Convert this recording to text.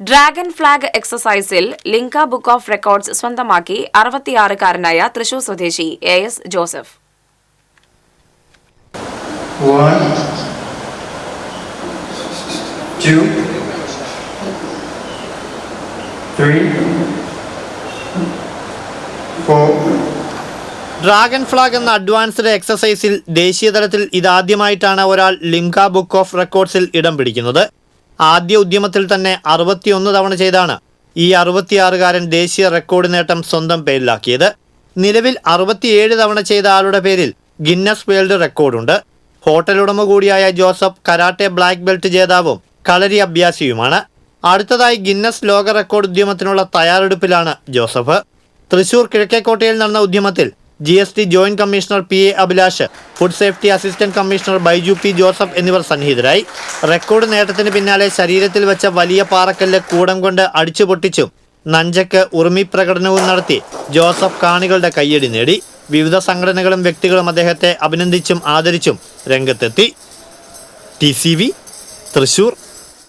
Dragon flag എക്സസൈസിൽ ലിങ്ക book of records സ്വന്തമാക്കി അറുപത്തിയാറുകാരനായ തൃശൂർ സ്വദേശി A S Joseph. One, two, three, four, dragon flag എന്ന അഡ്വാൻസ്ഡ് എക്സസൈസിൽ ദേശീയതലത്തിൽ ഇതാദ്യമായിട്ടാണ് ഒരാൾ ലിംക ബുക്ക് ഓഫ് റെക്കോർഡ്സിൽ ഇടം പിടിക്കുന്നത്. ആദ്യ ഉദ്യമത്തിൽ തന്നെ അറുപത്തിയൊന്ന് തവണ ചെയ്താണ് ഈ അറുപത്തിയാറുകാരൻ ദേശീയ റെക്കോർഡ് നേട്ടം സ്വന്തം പേരിലാക്കിയത്. നിലവിൽ അറുപത്തിയേഴ് തവണ ചെയ്ത ആളുടെ പേരിൽ ഗിന്നസ് വേൾഡ് റെക്കോർഡുണ്ട് ഹോട്ടൽ ഉടമ കൂടിയായ ജോസഫ് കരാട്ടെ ബ്ലാക്ക് ബെൽറ്റ് ജേതാവും കളരി അഭ്യാസിയുമാണ്. അടുത്തതായി ഗിന്നസ് ലോക റെക്കോർഡ് ഉദ്യമത്തിനുള്ള തയ്യാറെടുപ്പിലാണ് ജോസഫ്. തൃശൂർ കിഴക്കേക്കോട്ടയിൽ നടന്ന ഉദ്യമത്തിൽ G S T joint commissioner P A Abhilash food safety assistant commissioner Baiju P Joseph എന്നിവർ സന്നിഹിതരായി. റെക്കോർഡ് നേട്ടത്തിന് പിന്നാലെ ശരീരത്തിൽ വെച്ച വലിയ പാറക്കല്ല് കൂടം കൊണ്ട് അടിച്ചു പൊട്ടിച്ചും നഞ്ചക്ക് ഉറുമി പ്രകടനവും നടത്തി ജോസഫ് കാണികളുടെ കയ്യടി നേടി. വിവിധ സംഘടനകളും വ്യക്തികളും അദ്ദേഹത്തെ അഭിനന്ദിച്ചും ആദരിച്ചും രംഗത്തെത്തി. T C V Thrissur.